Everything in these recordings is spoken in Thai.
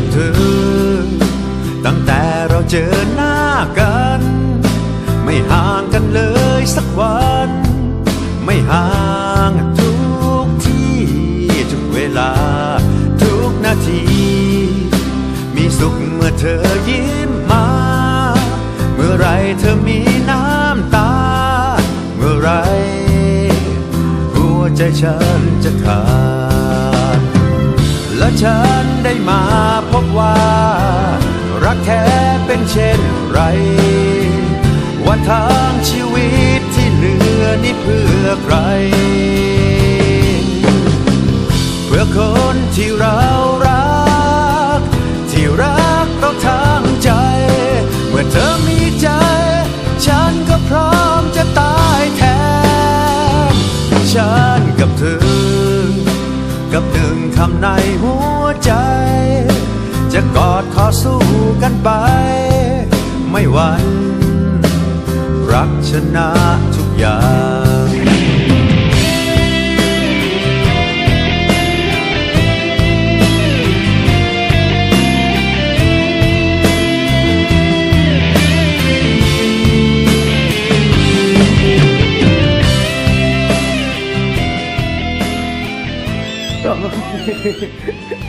จำเธอ ตั้งแต่เราเจอหน้ากัน ไม่ห่างกันเลยสักวัน ไม่ห่างทุกที่ทุกเวลา ทุกนาที มีสุขเมื่อเธอยิ้มมา เมื่อไรเธอมีน้ำตา เมื่อไรหัวใจฉันจะขาดและฉัน ได้มาพบว่า รักแท้เป็นเช่นไร ว่าทางชีวิตที่เหลือนี่เพื่อ กับหนึ่งคำในหัวใจ จะกอดขอสู้กันไป ไม่หวั่นรักชนะทุกอย่าง ハハハハ!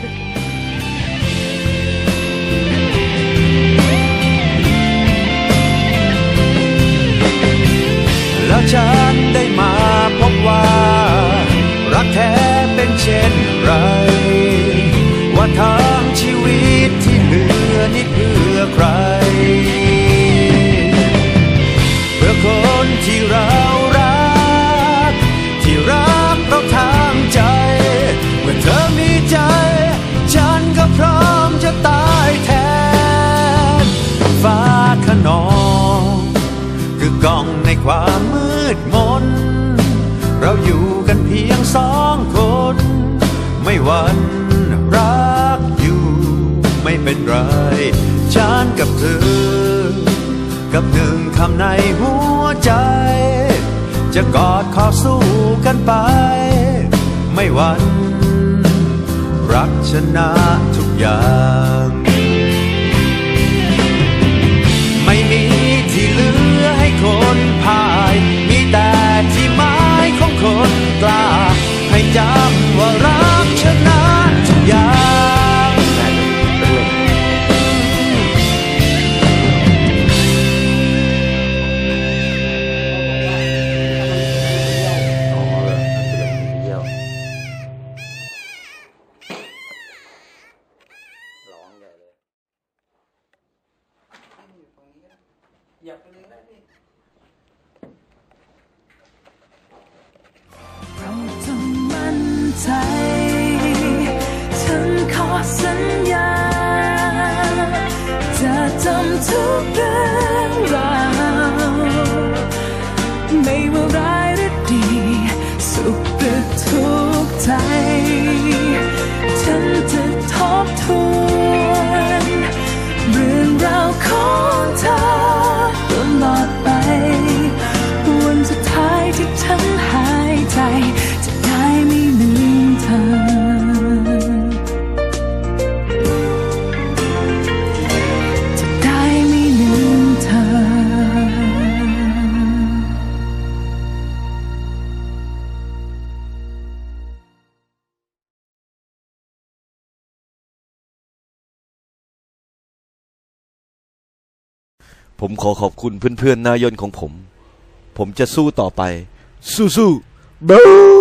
วันรักอยู่ไม่เป็นไร ฉันกับเธอ กับหนึ่งคำในหัวใจ จะกอดขอสู้กันไป ไม่วัน รักชนะทุกอย่าง เราจะมั่นใจ ฉันขอสัญญา จะจำทุกเรื่องราวไม่ว่าร้ายหรือดี สุขหรือทุกข์ใจ ผมขอขอบคุณเพื่อนๆนายนของผม ผมจะสู้ต่อไป สู้ๆบู